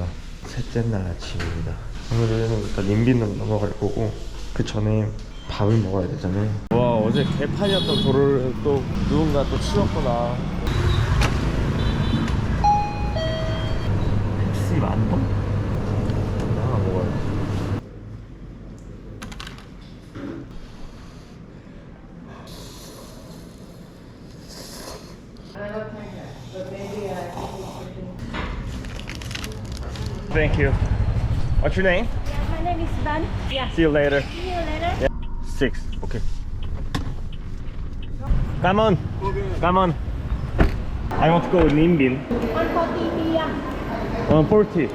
안녕하십니까 셋째 날 아침입니다. 오늘은 일단 인비는 넘어갈 거고 그 전에 밥을 먹어야 되잖아요. 와 어제 개판이었던 도로를 또 누군가 또 치웠구나 펩시 만동? 하나 먹어야지 Thank you. What's your name? My name is Dan. Yeah. See you later. See you later. Six. Okay. Come on. Come on. I want to go with Nimbin. 140 here. 140.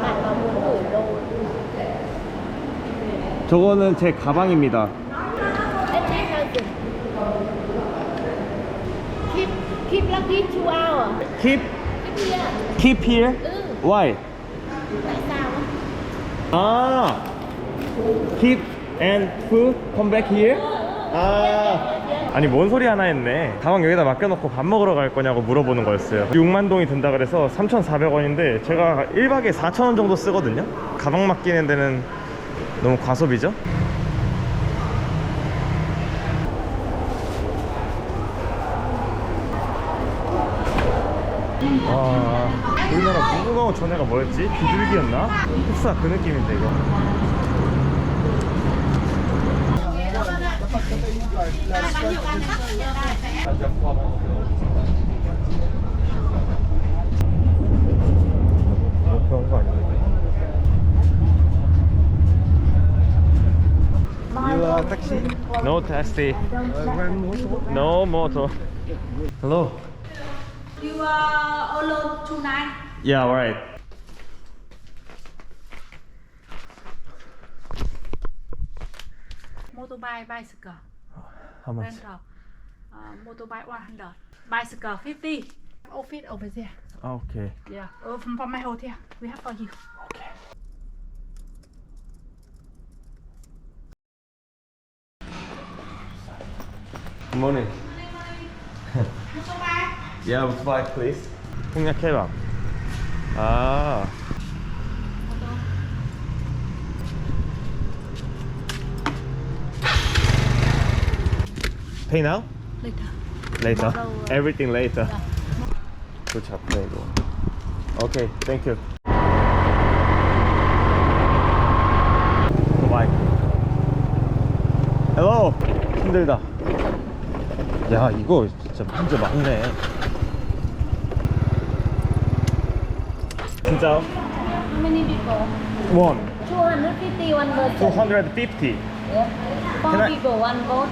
Bạn có muốn gửi đồ 저거는 제 가방입니다. Keep, keep lucky two hour. Keep Keep here. keep here. Why? Tại sao á? 아. Keep and food come back here. 아. 아니 뭔 소리 하나 했네 가방 여기다 맡겨놓고 밥 먹으러 갈 거냐고 물어보는 거였어요 6만 동이 든다 그래서 3,400원인데 제가 1박에 4,000원 정도 쓰거든요 가방 맡기는 데는 너무 과소비죠? 아, 우리나라 무궁화호 전에가 뭐였지? 비둘기였나? 흡사 그 느낌인데 이거 뭐 그런 거 taxi? No taxi. No motor. Hello. You are alone tonight. Yeah, right. Motorbike, bicycle, How much? rental. Uh, motorbike 100. Bicycle 50. Office over there. Okay. Yeah. Uh, from, from my hotel. We have for you. Okay. Good morning. Yeah, would buy please. 홍약 케밥. 아. Pay now? Later. Later. Uh, Everything later. yeah. 도착해 이거. 오케이, 땡큐. 바이. 헬로. 힘들다. 야, 이거 진짜 문제 많네. 진짜 How many people? 원250 one person. 250. Yeah. Four Can I- people, one boat.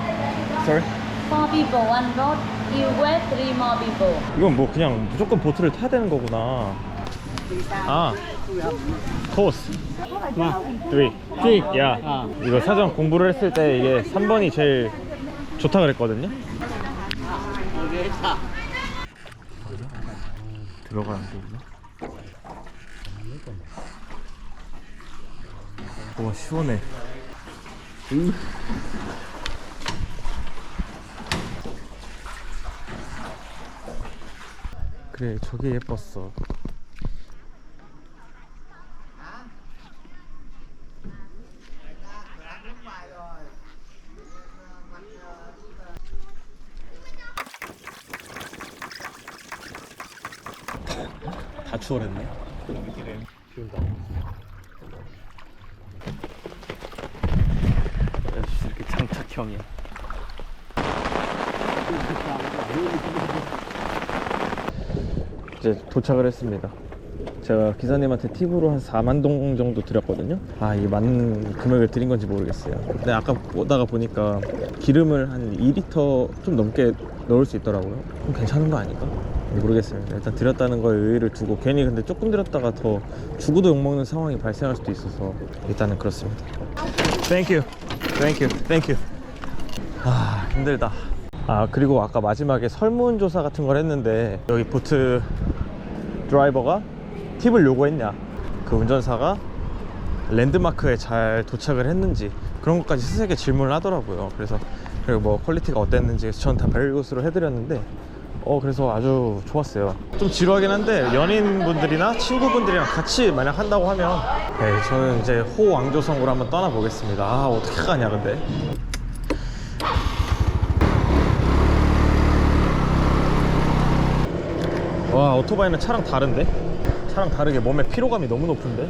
Sorry. Four people, one boat. You wait three more people. 이건 뭐 그냥 무조건 보트를 타야 되는 거구나. 아, 코스. 3. 3. 야. 이거 사전 공부를 했을 때 이게 3번이 제일 좋다 그랬거든요. 들어가야 되구나. 와, 시원해. 그래, 저게 예뻤어. 다 추월했네. 비 온다. 역시 이렇게 장착 형이야. 이제 도착을 했습니다. 제가 기사님한테 팁으로 한 4만 동 정도 드렸거든요. 아, 이게 맞는 금액을 드린 건지 모르겠어요. 근데 아까 오다가 보니까 기름을 한 2리터 좀 넘게 넣을 수 있더라고요. 그럼 괜찮은 거 아닐까? 모르겠습니다. 일단 드렸다는 거에 의의를 두고 괜히 근데 조금 드렸다가 더 죽어도 욕먹는 상황이 발생할 수도 있어서 일단은 그렇습니다. Thank you. Thank you. Thank you. 아, 힘들다. 아, 그리고 아까 마지막에 설문조사 같은 걸 했는데 여기 보트 드라이버가 팁을 요구했냐? 그 운전사가 랜드마크에 잘 도착을 했는지 그런 것까지 세세하게 질문을 하더라고요. 그래서 그리고 뭐 퀄리티가 어땠는지 전다 별것으로 해드렸는데 어 그래서 아주 좋았어요. 좀 지루하긴 한데 연인분들이나 친구분들이랑 같이 만약 한다고 하면 네, 저는 이제 호왕조성으로 한번 떠나보겠습니다. 아 어떻게 가냐 근데 와 오토바이는 차랑 다른데? 차랑 다르게 몸에 피로감이 너무 높은데?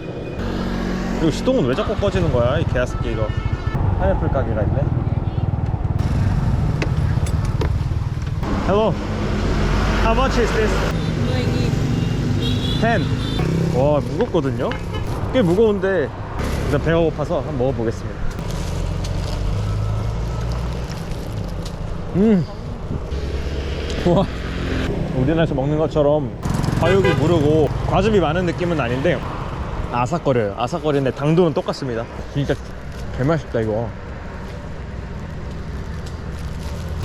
그리고 시동은 왜 자꾸 꺼지는 거야 이 개새끼 이거 파인애플 가게가 있네 Hello How much is this? 10 와 무겁거든요? 꽤 무거운데 일단 배가 고파서 한번 먹어보겠습니다 음 우와 우리나라에서 먹는 것처럼 과육이 무르고 과즙이 많은 느낌은 아닌데 아삭거려요. 아삭거리는데 당도는 똑같습니다. 진짜 개맛있다 이거.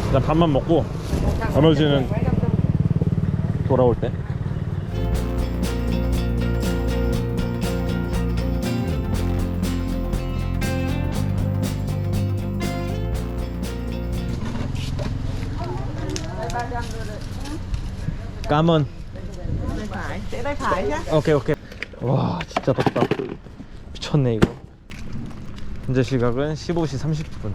일단 밥만 먹고 나머지는 돌아올 때 phải sẽ tay 와 진짜 덥다. 미쳤네 이거. 현재 시각은 15시 30분.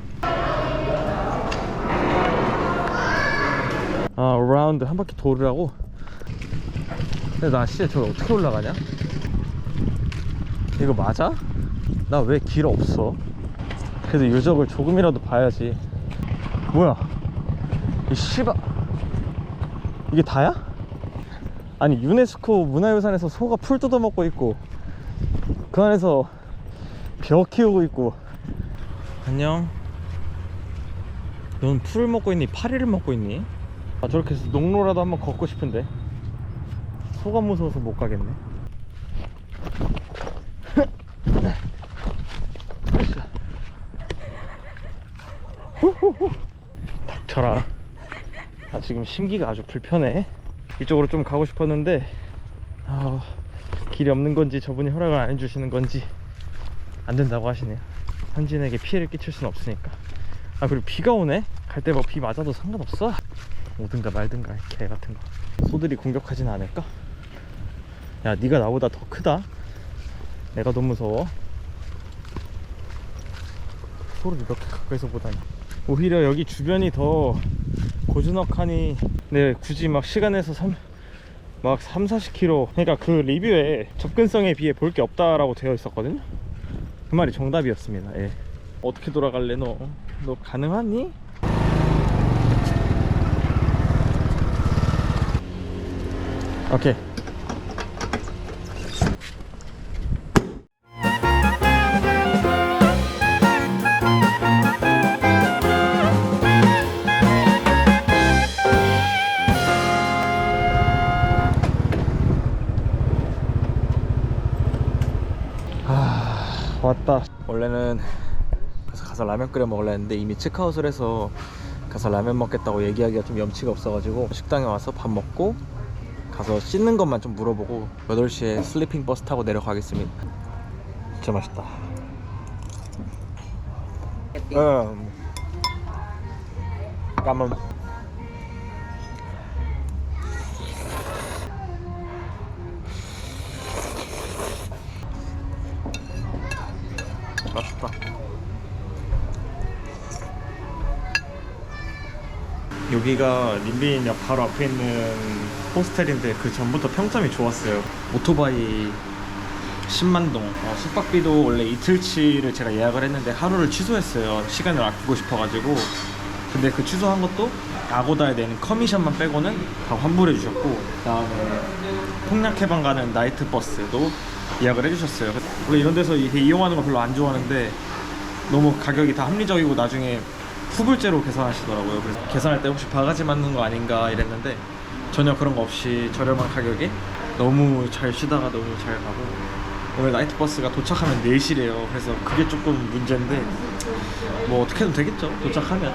아 어라운드 한 바퀴 돌으라고? 근데 나 진짜 저기 어떻게 올라가냐? 이거 맞아? 나 왜 길 없어? 그래도 유적을 조금이라도 봐야지. 뭐야? 이 씨발 이게 다야? 아니 유네스코 문화유산에서 소가 풀 뜯어먹고 있고 그 안에서 벼 키우고 있고 안녕 넌 풀을 먹고 있니? 파리를 먹고 있니? 아 저렇게 해서 농로라도 한번 걷고 싶은데 소가 무서워서 못 가겠네. 닥쳐라 아 지금 심기가 아주 불편해 이쪽으로 좀 가고 싶었는데 아, 길이 없는 건지 저분이 허락을 안 해주시는 건지 안 된다고 하시네요. 현진에게 피해를 끼칠 순 없으니까. 아 그리고 비가 오네? 갈 때 뭐 비 맞아도 상관없어? 오든가 말든가 개 같은 거. 소들이 공격하진 않을까? 야 네가 나보다 더 크다. 내가 너무 무서워. 소를 이렇게 가까이서 보다니 오히려 여기 주변이 더 고즈넉하니 네 굳이 막 시간에서 3, 막 3, 40km 그러니까 그 리뷰에 접근성에 비해 볼 게 없다라고 되어 있었거든요 그 말이 정답이었습니다 예. 어떻게 돌아갈래 너? 너 가능하니? 오케이 왔다. 원래는 가서 라면 끓여 먹으려 했는데 이미 체크아웃을 해서 가서 라면 먹겠다고 얘기하기가 좀 염치가 없어가지고 식당에 와서 밥 먹고 가서 씻는 것만 좀 물어보고 8시에 슬리핑 버스 타고 내려가겠습니다. 진짜 맛있다. 음. 까만 맛있다. 여기가 림비인역 바로 앞에 있는 호스텔인데 그 전부터 평점이 좋았어요. 오토바이 10만동. 어, 숙박비도 원래 이틀치를 제가 예약을 했는데 하루를 취소했어요. 시간을 아끼고 싶어가지고. 근데 그 취소한 것도 아고다에 내는 커미션만 빼고는 다 환불해 주셨고 그다음에 폭락 해방 가는 나이트 버스도 예약을 해주셨어요. 원래 이런 데서 이렇게 이용하는 거 별로 안 좋아하는데 너무 가격이 다 합리적이고 나중에 후불제로 계산하시더라고요. 그래서 계산할 때 혹시 바가지 맞는 거 아닌가 이랬는데 전혀 그런 거 없이 저렴한 가격에 너무 잘 쉬다가 너무 잘 가고 오늘 나이트 버스가 도착하면 4시래요. 그래서 그게 조금 문제인데 뭐 어떻게든 되겠죠. 도착하면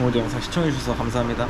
오늘도 영상 시청해주셔서 감사합니다.